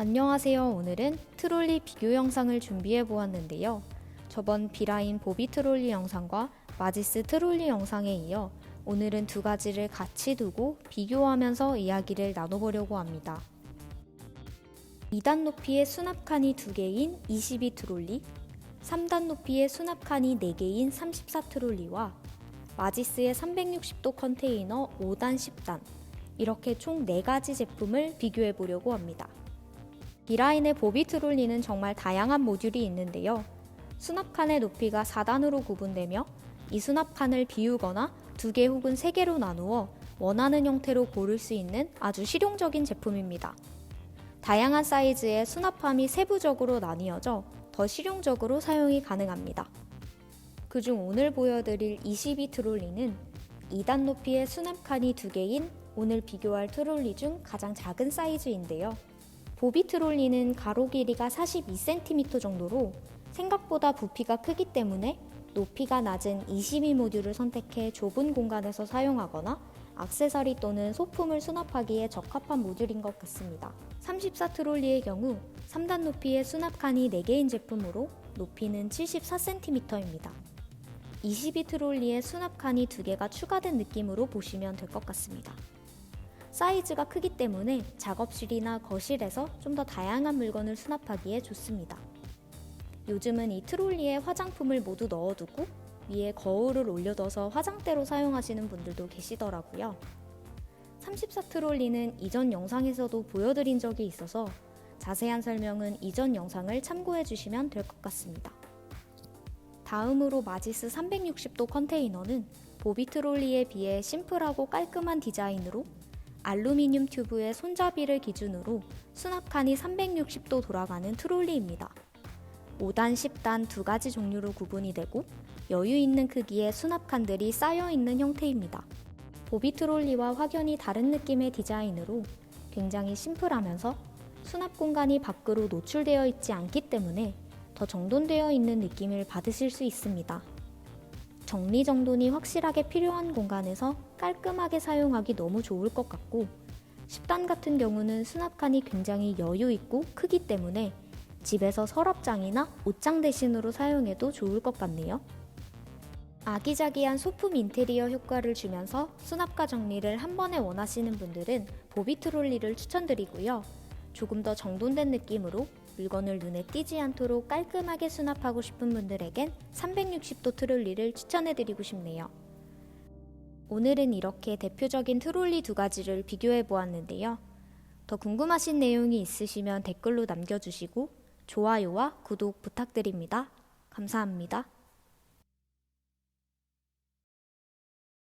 안녕하세요. 오늘은 트롤리 비교 영상을 준비해 보았는데요. 저번 비라인 보비 트롤리 영상과 마지스 트롤리 영상에 이어 오늘은 두 가지를 같이 두고 비교하면서 이야기를 나눠보려고 합니다. 2단 높이의 수납칸이 2개인 22 트롤리, 3단 높이의 수납칸이 4개인 34 트롤리와 마지스의 360도 컨테이너 5단 10단 이렇게 총 4가지 제품을 비교해 보려고 합니다. 비라인의 보비 트롤리는 정말 다양한 모듈이 있는데요. 수납칸의 높이가 4단으로 구분되며 이 수납칸을 비우거나 2개 혹은 3개로 나누어 원하는 형태로 고를 수 있는 아주 실용적인 제품입니다. 다양한 사이즈의 수납함이 세부적으로 나뉘어져 더 실용적으로 사용이 가능합니다. 그중 오늘 보여드릴 22 트롤리는 2단 높이의 수납칸이 2개인 오늘 비교할 트롤리 중 가장 작은 사이즈인데요. 보비 트롤리는 가로 길이가 42cm 정도로 생각보다 부피가 크기 때문에 높이가 낮은 22 모듈을 선택해 좁은 공간에서 사용하거나 악세사리 또는 소품을 수납하기에 적합한 모듈인 것 같습니다. 34 트롤리의 경우 3단 높이의 수납칸이 4개인 제품으로 높이는 74cm입니다. 22 트롤리의 수납칸이 2개가 추가된 느낌으로 보시면 될 것 같습니다. 사이즈가 크기 때문에 작업실이나 거실에서 좀 더 다양한 물건을 수납하기에 좋습니다. 요즘은 이 트롤리에 화장품을 모두 넣어두고 위에 거울을 올려둬서 화장대로 사용하시는 분들도 계시더라고요. 34 트롤리는 이전 영상에서도 보여드린 적이 있어서 자세한 설명은 이전 영상을 참고해 주시면 될 것 같습니다. 다음으로 마지스 360도 컨테이너는 보비 트롤리에 비해 심플하고 깔끔한 디자인으로 알루미늄 튜브의 손잡이를 기준으로 수납칸이 360도 돌아가는 트롤리입니다. 5단, 10단 두 가지 종류로 구분이 되고 여유 있는 크기의 수납칸들이 쌓여 있는 형태입니다. 보비 트롤리와 확연히 다른 느낌의 디자인으로 굉장히 심플하면서 수납 공간이 밖으로 노출되어 있지 않기 때문에 더 정돈되어 있는 느낌을 받으실 수 있습니다. 정리정돈이 확실하게 필요한 공간에서 깔끔하게 사용하기 너무 좋을 것 같고 10단 같은 경우는 수납칸이 굉장히 여유 있고 크기 때문에 집에서 서랍장이나 옷장 대신으로 사용해도 좋을 것 같네요. 아기자기한 소품 인테리어 효과를 주면서 수납과 정리를 한 번에 원하시는 분들은 보비 트롤리를 추천드리고요. 조금 더 정돈된 느낌으로 물건을 눈에 띄지 않도록 깔끔하게 수납하고 싶은 분들에겐 360도 트롤리를 추천해드리고 싶네요. 오늘은 이렇게 대표적인 트롤리 두 가지를 비교해 보았는데요. 더 궁금하신 내용이 있으시면 댓글로 남겨주시고 좋아요와 구독 부탁드립니다. 감사합니다.